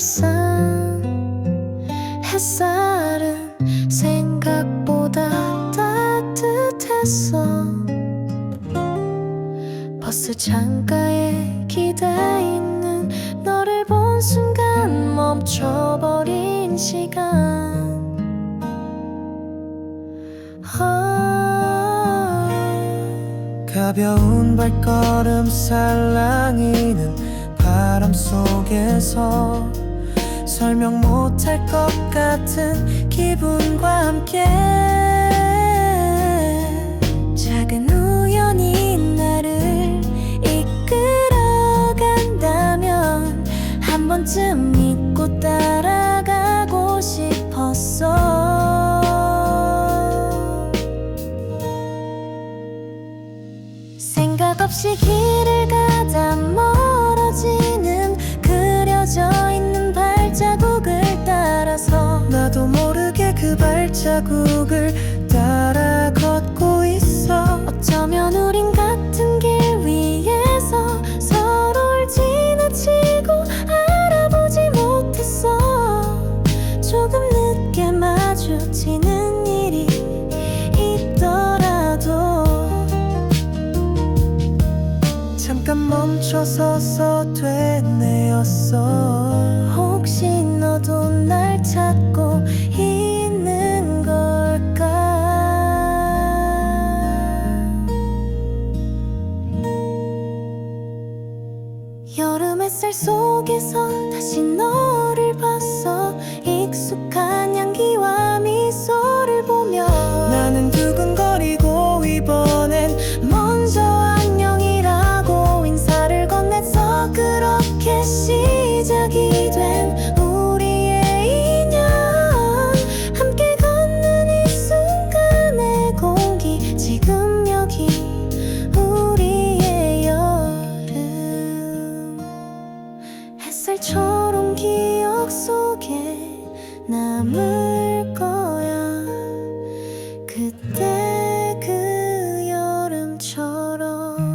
일상 햇살은 생각보다 따뜻했어 버스 창가에 기대 있는 너를 본 순간 멈춰버린 시간. 아, 가벼운 발걸음 살랑이는 바람 속에서 설명 못할 것 같은 기분과 함께. 작은 우연이 나를 이끌어간다면 한 번쯤 믿고 따라가고 싶었어. 생각 없이 길을 가다 멀 그 발자국을 따라 걷고 있어. 어쩌면 우린 같은 길 위에서 서로를 지나치고 알아보지 못했어. 조금 늦게 마주치는 일이 있더라도 잠깐 멈춰서서 되뇌었어 여름 햇살 속에서 다시 너를 봤어. 익숙한 향기와 미소를 보며 나는 두근거리고 이번엔 먼저 안녕이라고 인사를 건넸어 그렇게 시작이 된 햇살처럼 기억 속에 남을 거야. 그때 그 여름처럼